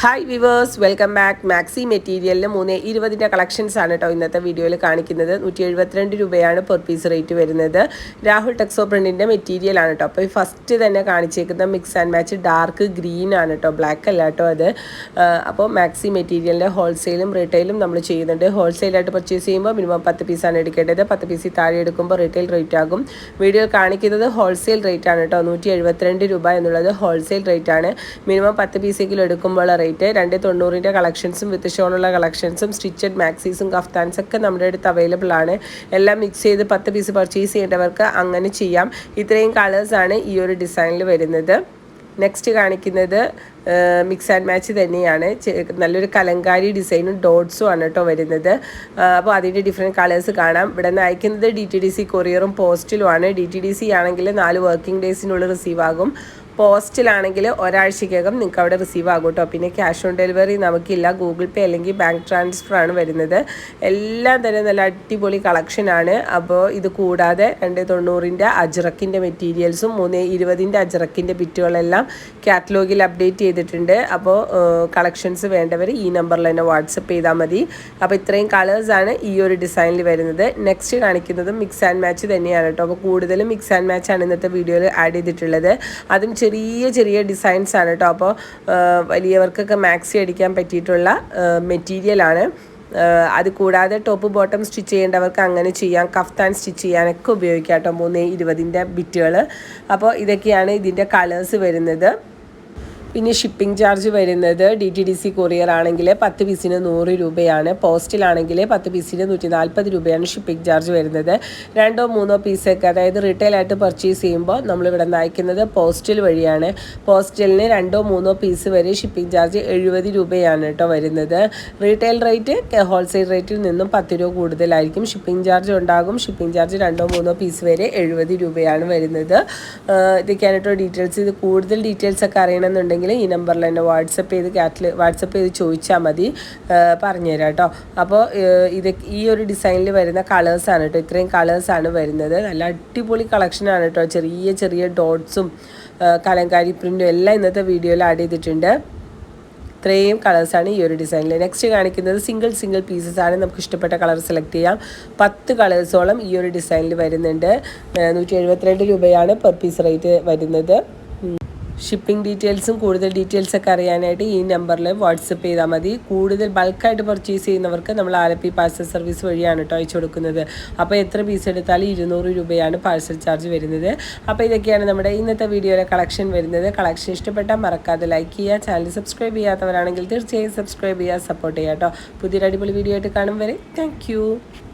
Hi viewers welcome back maxi മെറ്റീരിയലിന് മൂന്ന് ഇരുപതിന്റെ collections ആണ് കേട്ടോ ഇന്നത്തെ വീഡിയോയിൽ കാണിക്കുന്നത്. നൂറ്റി എഴുപത്തിരണ്ട് രൂപയാണ് പെർ പീസ് റേറ്റ് വരുന്നത്. രാഹുൽ ടെക്സോ പ്രിന്റിന്റെ മെറ്റീരിയൽ ആണ് കേട്ടോ അപ്പോൾ ഈ ഫസ്റ്റ് തന്നെ കാണിച്ചേക്കുന്ന mix and match dark green ആണ് കേട്ടോ ബ്ലാക്ക് അല്ല കേട്ടോ അത്. അപ്പോൾ മാക്സി മെറ്റീരിയലിന്റെ ഹോൾസെയിലും റീറ്റെയിലും നമ്മൾ ചെയ്യുന്നുണ്ട്. ഹോൾസെയിലായിട്ട് പർച്ചേസ് ചെയ്യുമ്പോൾ മിനിമം പത്ത് പീസാണ് എടുക്കേണ്ടത്. പത്ത് പീസിൽ താഴെ എടുക്കുമ്പോൾ റീറ്റെയിൽ റേറ്റ് ആകും. വീഡിയോ കാണിക്കുന്നത് ഹോൾസെയിൽ റേറ്റ് ആണ് കേട്ടോ നൂറ്റി രൂപ എന്നുള്ളത് ഹോൾസെയിൽ റേറ്റ് ആണ്. മിനിമം പത്ത് പീസെങ്കിലും എടുക്കുമ്പോൾ റേറ്റ് രണ്ട് തൊണ്ണൂറിന്റെ കളക്ഷൻസും വിത്ത് ഷോളുള്ള കളക്ഷൻസും സ്റ്റിച്ചഡ് മാക്സീസും കഫ്താൻസ് ഒക്കെ നമ്മുടെ അടുത്ത് അവൈലബിൾ ആണ്. എല്ലാം മിക്സ് ചെയ്ത് പത്ത് പീസ് പർച്ചേസ് ചെയ്യേണ്ടവർക്ക് അങ്ങനെ ചെയ്യാം. ഇത്രയും കളേഴ്സാണ് ഈ ഒരു ഡിസൈനിൽ വരുന്നത്. നെക്സ്റ്റ് കാണിക്കുന്നത് മിക്സ് ആൻഡ് മാച്ച് തന്നെയാണ്. നല്ലൊരു കലങ്കാരി ഡിസൈനും ഡോട്ട്സും ആണ് കേട്ടോ വരുന്നത്. അപ്പോൾ അതിന്റെ ഡിഫറെന്റ് കളേഴ്സ് കാണാം. ഇവിടെ നിന്ന് അയക്കുന്നത് ഡി ടി ഡി സി കൊറിയറും പോസ്റ്റിലുമാണ് ഡി ടി ഡി സി ആണെങ്കിൽ നാല് വർക്കിംഗ് ഡേയ്സിനുള്ളിൽ റിസീവ് ആകും. പോസ്റ്റിലാണെങ്കിൽ ഒരാഴ്ചക്കകം നിങ്ങൾക്ക് അവിടെ റിസീവ് ആകും കേട്ടോ പിന്നെ ക്യാഷ് ഓൺ ഡെലിവറി നമുക്കില്ല. ഗൂഗിൾ പേ അല്ലെങ്കിൽ ബാങ്ക് ട്രാൻസ്ഫർ ആണ് വരുന്നത്. എല്ലാം തന്നെ നല്ല അടിപൊളി കളക്ഷനാണ് അപ്പോൾ ഇത് കൂടാതെ രണ്ട് തൊണ്ണൂറിന്റെ അജ്രക്കിന്റെ മെറ്റീരിയൽസും മൂന്ന് ഇരുപതിന്റെ അജ്രക്കിന്റെ ബിറ്റുകളെല്ലാം കാറ്റലോഗിൽ അപ്ഡേറ്റ് ചെയ്തിട്ടുണ്ട്. അപ്പോൾ കളക്ഷൻസ് വേണ്ടവർ ഈ നമ്പറിൽ തന്നെ വാട്സപ്പ് ചെയ്താൽ മതി. അപ്പോൾ ഇത്രയും കളേഴ്സാണ് ഈ ഒരു ഡിസൈനിൽ വരുന്നത്. നെക്സ്റ്റ് കാണിക്കുന്നത് മിക്സ് ആൻഡ് മാച്ച് തന്നെയാണ് കേട്ടോ അപ്പോൾ കൂടുതലും മിക്സ് ആൻഡ് മാച്ച് ആണ് ഇന്നത്തെ വീഡിയോയിൽ ആഡ് ചെയ്തിട്ടുള്ളത്. അതും ചെറിയ ചെറിയ ഡിസൈൻസ് ആണ് കേട്ടോ അപ്പോൾ വലിയവർക്കൊക്കെ മാക്സി അടിക്കാൻ പറ്റിയിട്ടുള്ള മെറ്റീരിയലാണ് അത് കൂടാതെ ടോപ്പ് ബോട്ടം സ്റ്റിച്ച് ചെയ്യേണ്ടവർക്ക് അങ്ങനെ ചെയ്യാം. കഫ്താൻ സ്റ്റിച്ച് ചെയ്യാനൊക്കെ ഉപയോഗിക്കാം കേട്ടോ മൂന്ന് ഇരുപതിന്റെ ബിറ്റുകൾ അപ്പോൾ ഇതൊക്കെയാണ് ഇതിന്റെ കളേഴ്സ് വരുന്നത്. പിന്നെ ഷിപ്പിംഗ് ചാർജ് വരുന്നത് D T D C courier ആണെങ്കിൽ പത്ത് പീസിന് നൂറ് രൂപയാണ്. പോസ്റ്റിലാണെങ്കിൽ പത്ത് പീസിന് നൂറ്റി നാൽപ്പത് രൂപയാണ് ഷിപ്പിംഗ് ചാർജ് വരുന്നത്. രണ്ടോ മൂന്നോ പീസൊക്കെ അതായത് റീറ്റെയിലായിട്ട് പർച്ചേസ് ചെയ്യുമ്പോൾ നമ്മളിവിടെ നിന്ന് അയക്കുന്നത് പോസ്റ്റൽ വഴിയാണ്. പോസ്റ്റലിന് രണ്ടോ മൂന്നോ പീസ് വരെ ഷിപ്പിംഗ് ചാർജ് എഴുപത് രൂപയാണ് കേട്ടോ വരുന്നത്. റീറ്റെയിൽ റേറ്റ് ഹോൾസെയിൽ റേറ്റിൽ നിന്നും പത്ത് രൂപ കൂടുതലായിരിക്കും. ഷിപ്പിംഗ് ചാർജ് ഉണ്ടാകും. ഷിപ്പിംഗ് ചാർജ് രണ്ടോ മൂന്നോ പീസ് വരെ എഴുപത് രൂപയാണ് വരുന്നത്. ഇതൊക്കെയാണ് കേട്ടോ ഡീറ്റെയിൽസ് ഇത് കൂടുതൽ ഡീറ്റെയിൽസ് ഒക്കെ അറിയണമെന്നുണ്ടെങ്കിൽ ഈ നമ്പറിൽ തന്നെ വാട്സപ്പ് ചെയ്ത് കാറ്റിൽ വാട്സപ്പ് ചെയ്ത് ചോദിച്ചാൽ മതി. പറഞ്ഞു പറഞ്ഞുതരാം കേട്ടോ. അപ്പോൾ ഇത് ഈ ഒരു ഡിസൈനിൽ വരുന്ന കളേഴ്സാണ് കേട്ടോ. ഇത്രയും കളേഴ്സാണ് വരുന്നത്. നല്ല അടിപൊളി കളക്ഷനാണ് കേട്ടോ. ചെറിയ ചെറിയ ഡോട്ട്സും കലങ്കാരി പ്രിന്റും എല്ലാം ഇന്നത്തെ വീഡിയോയിൽ ആഡ് ചെയ്തിട്ടുണ്ട്. ഇത്രയും കളേഴ്സാണ് ഈ ഒരു ഡിസൈനിൽ നെക്സ്റ്റ് കാണിക്കുന്നത് സിംഗിൾ സിംഗിൾ പീസസ് ആണ്. നമുക്ക് ഇഷ്ടപ്പെട്ട കളർ സെലക്ട് ചെയ്യാം. പത്ത് കളേഴ്സോളം ഈ ഒരു ഡിസൈനിൽ വരുന്നുണ്ട്. നൂറ്റി രൂപയാണ് പെർ പീസ് റേറ്റ് വരുന്നത്. ഷിപ്പിംഗ് ഡീറ്റെയിൽസും കൂടുതൽ ഡീറ്റെയിൽസ് ഒക്കെ അറിയാനായിട്ട് ഈ നമ്പറിൽ വാട്സപ്പ് ചെയ്താൽ മതി. കൂടുതൽ ബൾക്കായിട്ട് പർച്ചേസ് ചെയ്യുന്നവർക്ക് നമ്മൾ ആലപ്പി പാഴ്സൽ സർവീസ് വഴിയാണ് കേട്ടോ അയച്ചു കൊടുക്കുന്നത്. അപ്പോൾ എത്ര പീസ് എടുത്താലും ഇരുന്നൂറ് രൂപയാണ് പാഴ്സൽ ചാർജ് വരുന്നത്. അപ്പോൾ ഇതൊക്കെയാണ് നമ്മുടെ ഇന്നത്തെ വീഡിയോയിലെ കളക്ഷൻ വരുന്നത്. കളക്ഷൻ ഇഷ്ടപ്പെട്ടാൽ മറക്കാതെ ലൈക്ക് ചെയ്യുക ചാനൽ സബ്സ്ക്രൈബ് ചെയ്യാത്തവരാണെങ്കിൽ തീർച്ചയായും സബ്സ്ക്രൈബ് ചെയ്യുക സപ്പോർട്ട് ചെയ്യുക കേട്ടോ പുതിയൊരു അടിപൊളി വീഡിയോ ആയിട്ട് കാണും വരെ. താങ്ക്